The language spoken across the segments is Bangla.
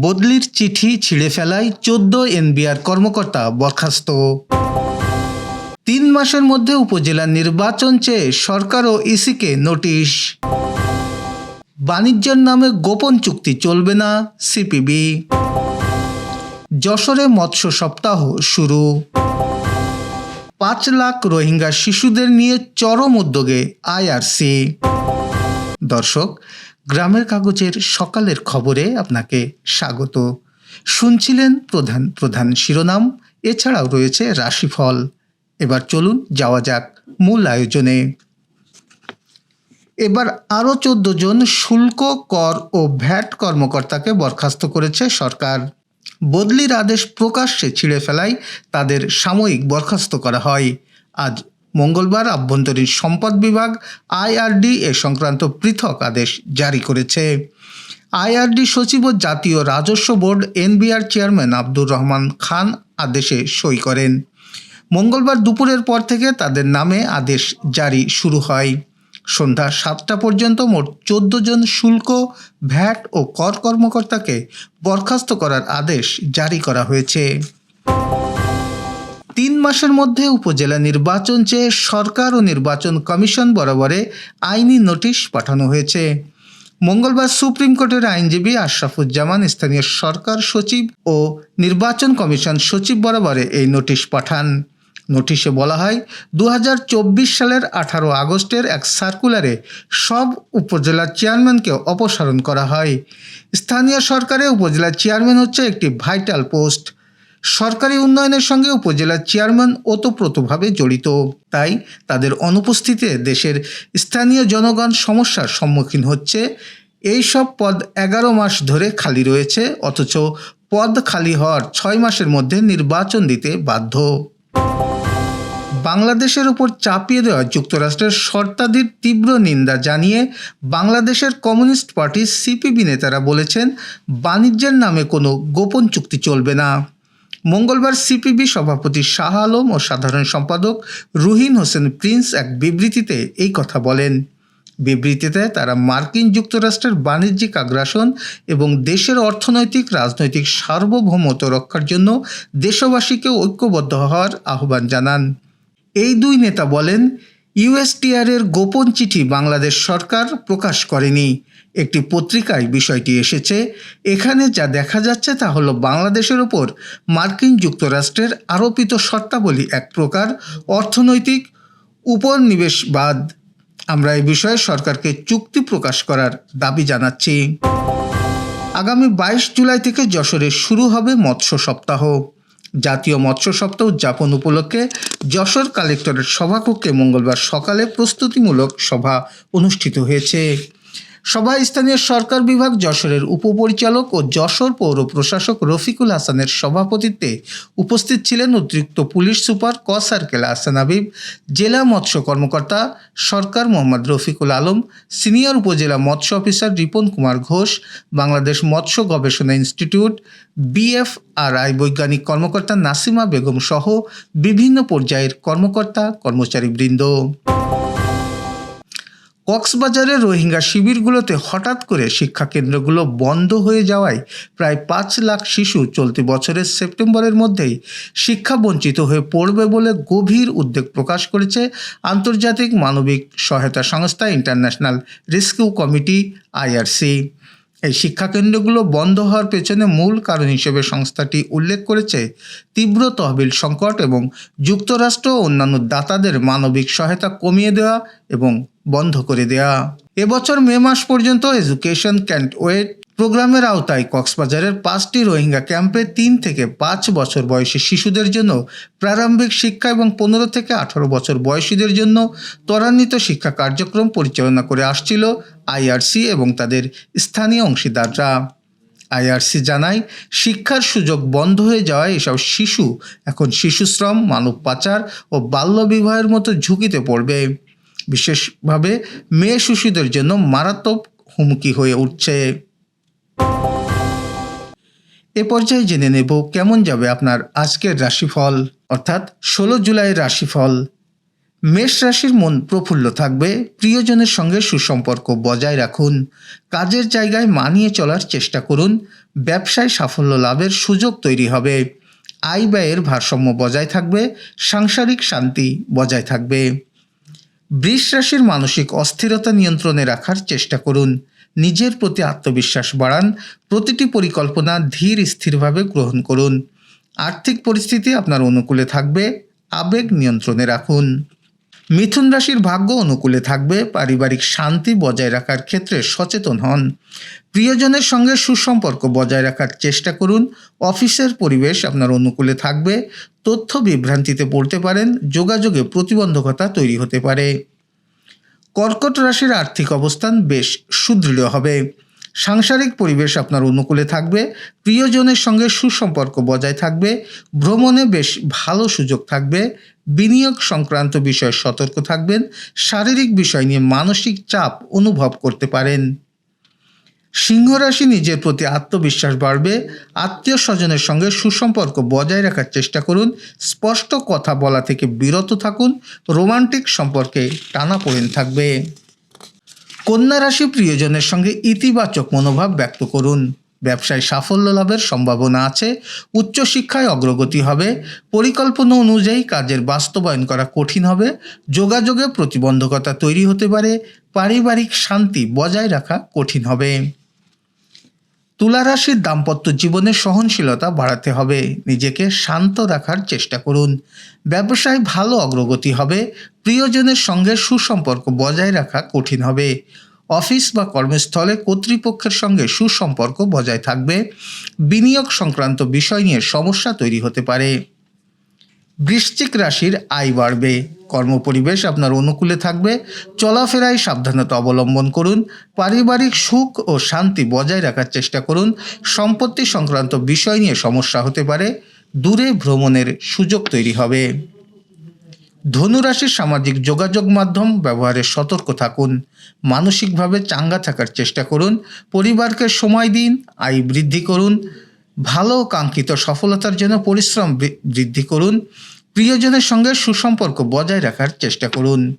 বদলির চিঠি ছিঁড়ে ফেলায় চোদ্দ এনবিআর কর্মকর্তা বরখাস্ত। তিন মাসের মধ্যে উপজেলা নির্বাচন চেয়ে সরকার ও ইসিকে নোটিশ। বাণিজ্যের নামে গোপন চুক্তি চলবে না, সিপিবি। যশোরে মৎস্য সপ্তাহ শুরু। পাঁচ লাখ রোহিঙ্গা শিশুদের নিয়ে চরম উদ্যোগে আইআরসি। দর্শক গ্রামের কাগজের সকালের খবরে আপনাকে স্বাগত। শুনছিলেন প্রধান প্রধান শিরোনাম, এছাড়াও রয়েছে রাশিফল। এবার চলুন যাওয়া যাক মূল আয়োজনে। এবার আরও চোদ্দ জন শুল্ক, কর ও ভ্যাট কর্মকর্তাকে বরখাস্ত করেছে সরকার। বদলির আদেশ প্রকাশ্যে ছিঁড়ে ফেলায় তাদের সাময়িক বরখাস্ত করা হয়। আজ মঙ্গলবার আভ্যন্তরীণ সম্পদ বিভাগ আইআরডি এ সংক্রান্ত পৃথক আদেশ জারি করেছে। আইআরডি সচিব ও জাতীয় রাজস্ব board NBR chairman Abdur Rahman Khan আদেশে সই করেন। মঙ্গলবার দুপুরের পর থেকে তাদের নামে আদেশ জারি শুরু হয়। সন্ধ্যা সাতটা পর্যন্ত মোট চোদ্দ জন শুল্ক, ভ্যাট ও কর কর্মকর্তাকে বরখাস্ত করার আদেশ জারি করা হয়েছে। তিন মাসের মধ্যে উপজেলা নির্বাচন চেয়ে সরকার ও নির্বাচন কমিশন বরাবরে আইনি নোটিশ পাঠানো হয়েছে। মঙ্গলবার সুপ্রিম কোর্টের আইনজীবী আশরাফুজ্জামান, স্থানীয় সরকার সচিব ও নির্বাচন কমিশন সচিব বরাবরে এই নোটিশ পাঠান। নোটিশে বলা হয় দু হাজার চব্বিশ সালের আঠারো আগস্টের এক সার্কুলারে সব উপজেলা চেয়ারম্যানকে অপসারণ করা হয়। স্থানীয় সরকারে উপজেলা চেয়ারম্যান হচ্ছে একটি ভাইটাল পোস্ট। সরকারি উন্নয়নের সঙ্গে উপজেলার চেয়ারম্যান ওতপ্রোতভাবে জড়িত। তাই তাদের অনুপস্থিতিতে দেশের স্থানীয় জনগণ সমস্যার সম্মুখীন হচ্ছে। এই সব পদ এগারো মাস ধরে খালি রয়েছে, অথচ পদ খালি হওয়ার ছয় মাসের মধ্যে নির্বাচন দিতে বাধ্য। বাংলাদেশের উপর চাপিয়ে দেওয়া যুক্তরাষ্ট্রের শর্তাদির তীব্র নিন্দা জানিয়ে বাংলাদেশের কমিউনিস্ট পার্টির সিপিবি নেতারা বলেছেন, বাণিজ্যের নামে কোনো গোপন চুক্তি চলবে না। মঙ্গলবার সিপিবি সভাপতি শাহ আলম ও সাধারণ সম্পাদক রুহিন হোসেন প্রিন্স এক বিবৃতিতে এই কথা বলেন। বিবৃতিতে তারা মার্কিন যুক্তরাষ্ট্রের বাণিজ্যিক আগ্রাসন এবং দেশের অর্থনৈতিক, রাজনৈতিক সার্বভৌমত্ব রক্ষার জন্য দেশবাসীকে ঐক্যবদ্ধ হওয়ার আহ্বান জানান। এই দুই নেতা বলেন, ইউএসটিআরের গোপন চিঠি বাংলাদেশ সরকার প্রকাশ করেনি। একটি পত্রিকায় বিষয়টি এসেছে। এখানে যা দেখা যাচ্ছে তা হলো বাংলাদেশের ওপর মার্কিন যুক্তরাষ্ট্রের আরোপিত শর্তাবলী এক প্রকার অর্থনৈতিক উপনিবেশবাদ। আমরা এই বিষয়ে সরকারকে চুক্তি প্রকাশ করার দাবি জানাচ্ছি। আগামী বাইশ জুলাই থেকে যশোরে শুরু হবে মৎস্য সপ্তাহ। জাতীয় মৎস্য সপ্তাহ উদযাপন উপলক্ষে যশোর কালেক্টরের সভাকক্ষে মঙ্গলবার সকালে প্রস্তুতিমূলক সভা অনুষ্ঠিত হয়েছে। সভায় স্থানীয় সরকার বিভাগ যশোরের উপপরিচালক ও যশোর পৌর প্রশাসক রফিকুল হাসানের সভাপতিত্বে উপস্থিত ছিলেন অতিরিক্ত পুলিশ সুপার ক সার্কেল আহসান হাবিব, জেলা মৎস্য কর্মকর্তা সরকার মোহাম্মদ রফিকুল আলম, সিনিয়র উপজেলা মৎস্য অফিসার রিপন কুমার ঘোষ, বাংলাদেশ মৎস্য গবেষণা ইনস্টিটিউট, বিএফআরআই বৈজ্ঞানিক কর্মকর্তা নাসিমা বেগম সহ বিভিন্ন পর্যায়ের কর্মকর্তা, কর্মচারীবৃন্দ। কক্সবাজারের রোহিঙ্গা শিবিরগুলোতে হঠাৎ করে শিক্ষা কেন্দ্রগুলো বন্ধ হয়ে যাওয়ায় প্রায় পাঁচ লাখ শিশু চলতি বছরের সেপ্টেম্বরের মধ্যেই শিক্ষা বঞ্চিত হয়ে পড়বে বলে গভীর উদ্বেগ প্রকাশ করেছে আন্তর্জাতিক মানবিক সহায়তা সংস্থা ইন্টারন্যাশনাল রেস্কিউ কমিটি, আইআরসি। এই শিক্ষাকেন্দ্রগুলো বন্ধ হওয়ার পেছনে মূল কারণ হিসেবে সংস্থাটি উল্লেখ করেছে তীব্র তহবিল সংকট এবং যুক্তরাষ্ট্র অন্যান্য দাতাদের মানবিক সহায়তা কমিয়ে দেওয়া এবং বন্ধ করে দেওয়া এবছর মে মাস পর্যন্ত এডুকেশন ক্যান্ট ওয়েট প্রোগ্রামের আওতায় কক্সবাজারের পাঁচটি রোহিঙ্গা ক্যাম্পে তিন থেকে পাঁচ বছর বয়সী শিশুদের জন্য প্রারম্ভিক শিক্ষা এবং পনেরো থেকে আঠারো বছর বয়সীদের জন্য ত্বরান্বিত শিক্ষা কার্যক্রম পরিচালনা করে আসছিল আইআরসি এবং তাদের স্থানীয় অংশীদাররা। আইআরসি জানায়, শিক্ষার সুযোগ বন্ধ হয়ে যাওয়ায় এসব শিশু এখন শিশুশ্রম, মানব পাচার ও বাল্যবিবাহের মতো ঝুঁকিতে পড়বে। বিশেষভাবে মেয়ে শিশুদের জন্য মারাত্মক হুমকি হয়ে উঠছে। এ পর্যায়ে জেনে নেব কেমন যাবে আপনার আজকের রাশিফল, অর্থাৎ ষোলো জুলাইয়ের রাশিফল। মেষ রাশির মন প্রফুল্ল থাকবে, প্রিয়জনের সঙ্গে সুসম্পর্ক বজায় রাখুন, কাজের জায়গায় মানিয়ে চলার চেষ্টা করুন, ব্যবসায় সাফল্য লাভের সুযোগ তৈরি হবে, আয় ব্যয়ের ভারসাম্য বজায় থাকবে, সাংসারিক শান্তি বজায় থাকবে। বৃষ রাশির মানসিক অস্থিরতা নিয়ন্ত্রণে রাখার চেষ্টা করুন। নিজের প্রতি আত্মবিশ্বাস বাড়ান। প্রতিটি পরিকল্পনা ধীর, স্থিরভাবে গ্রহণ করুন। আর্থিক পরিস্থিতি আপনার অনুকূলে থাকবে। আবেগ নিয়ন্ত্রণে রাখুন। মিথুন রাশির ভাগ্য অনুকূলে থাকবে, পারিবারিক শান্তি বজায় রাখার ক্ষেত্রে সচেতন হন। প্রিয়জনের সঙ্গে সুসম্পর্ক বজায় রাখার চেষ্টা করুন। অফিসের পরিবেশ আপনার অনুকূলে থাকবে। তথ্য বিভ্রান্তিতে পড়তে পারেন, যোগাযোগে প্রতিবন্ধকতা তৈরি হতে পারে। কর্কট রাশির আর্থিক অবস্থান বেশ সুদৃঢ় হবে। সাংসারিক পরিবেশ আপনার অনুকূলে থাকবে, প্রিয়জনের সঙ্গে সুসম্পর্ক বজায় থাকবে, ভ্রমণে বেশ ভালো সুযোগ থাকবে, বিনিয়োগ সংক্রান্ত বিষয়ে সতর্ক থাকবেন, শারীরিক বিষয় নিয়ে মানসিক চাপ অনুভব করতে পারেন। সিংহ রাশি নিজের প্রতি আত্মবিশ্বাস বাড়বে আত্মীয় স্বজনের সঙ্গে সুসম্পর্ক বজায় রাখার চেষ্টা করুন, স্পষ্ট কথা বলা থেকে বিরত থাকুন, রোমান্টিক সম্পর্কে টানাপোড়েন থাকবে। কন্যা রাশি প্রিয়জনের সঙ্গে ইতিবাচক মনোভাব ব্যক্ত করুন। ব্যবসায় সাফল্য লাভের সম্ভাবনা আছে, উচ্চশিক্ষায় অগ্রগতি হবে, পরিকল্পনা অনুযায়ী কাজের বাস্তবায়ন করা কঠিন হবে, যোগাযোগে প্রতিবন্ধকতা তৈরি হতে পারে, পারিবারিক শান্তি বজায় রাখা কঠিন হবে। তুলা রাশির দাম্পত্য জীবনে সহনশীলতা বাড়াতে হবে। নিজেকে শান্ত রাখার চেষ্টা করুন। ব্যবসায় ভালো অগ্রগতি হবে। প্রিয়জনের সঙ্গে সুসম্পর্ক বজায় রাখা কঠিন হবে। অফিস বা কর্মস্থলে কর্তৃপক্ষের সঙ্গে সুসম্পর্ক বজায় থাকবে। বিনিয়োগ সংক্রান্ত বিষয় নিয়ে সমস্যা তৈরি হতে পারে। বৃশ্চিক রাশির আয় বাড়বে। কর্মপরিবেশ আপনার অনুকূলে থাকবে। চলাফেরায় সাবধানতা অবলম্বন করুন। পারিবারিক সুখ ও শান্তি বজায় রাখার চেষ্টা করুন। সম্পত্তি সংক্রান্ত বিষয় নিয়ে সমস্যা হতে পারে। দূরে ভ্রমণের সুযোগ তৈরি হবে। ধনুরাশির সামাজিক যোগাযোগ মাধ্যম ব্যবহারে সতর্ক থাকুন। মানসিকভাবে চাঙ্গা থাকার চেষ্টা করুন। পরিবারকে সময় দিন, আয় বৃদ্ধি করুন। ভালো কাঙ্ক্ষিত সফলতার জন্য পরিশ্রম বৃদ্ধি করুন। প্রিয়জনের সঙ্গে সুসম্পর্ক বজায় রাখার চেষ্টা করুন।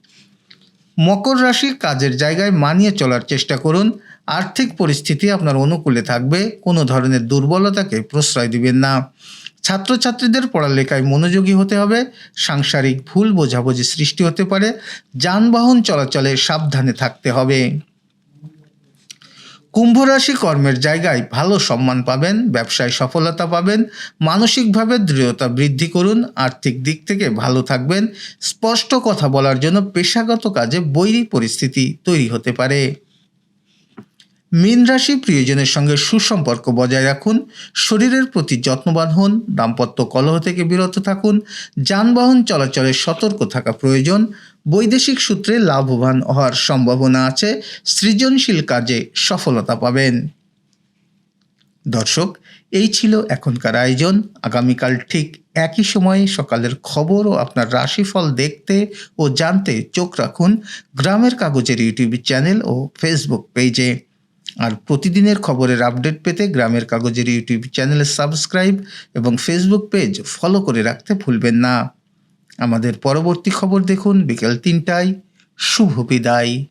মকর রাশি কাজের জায়গায় মানিয়ে চলার চেষ্টা করুন। আর্থিক পরিস্থিতি আপনার অনুকূলে থাকবে। কোনো ধরনের দুর্বলতাকে প্রশ্রয় দিবেন না। ছাত্রছাত্রীদের পড়ালেখায় মনোযোগী হতে হবে। সাংসারিক ভুল বোঝাবুঝি সৃষ্টি হতে পারে। যানবাহন চলাচলে সাবধানে থাকতে হবে। কুম্ভ রাশি কর্মের জায়গায় ভালো সম্মান পাবেন, ব্যবসায় সফলতা পাবেন, মানসিকভাবে দৃঢ়তা বৃদ্ধি করুন, আর্থিক দিক থেকে ভালো থাকবেন। স্পষ্ট কথা বলার জন্য পেশাগত কাজে বৈরী পরিস্থিতি তৈরি হতে পারে। মীন রাশি প্রিয়জনের সঙ্গে সুসম্পর্ক বজায় রাখুন, শরীরের প্রতি যত্নবান হন, দাম্পত্য কলহ থেকে বিরত থাকুন, যানবাহন চলাচলে সতর্ক থাকা প্রয়োজন, বৈদেশিক সূত্রে লাভবান হওয়ার সম্ভাবনা আছে, সৃজনশীল কাজে সফলতা পাবেন। দর্শক, এই ছিল এখনকার আয়োজন। আগামীকাল ঠিক একই সময়ে সকালের খবর ও আপনার রাশিফল দেখতে ও জানতে চোখ রাখুন গ্রামের কাগজের ইউটিউব চ্যানেল ও ফেসবুক পেজে। আর প্রতিদিনের খবরের আপডেট পেতে গ্রামের কাগজের ইউটিউব চ্যানেলে সাবস্ক্রাইব এবং ফেসবুক পেজ ফলো করে রাখতে ভুলবেন না। আমাদের পরবর্তী খবর দেখুন বিকেল তিনটায়। শুভ বিদায়।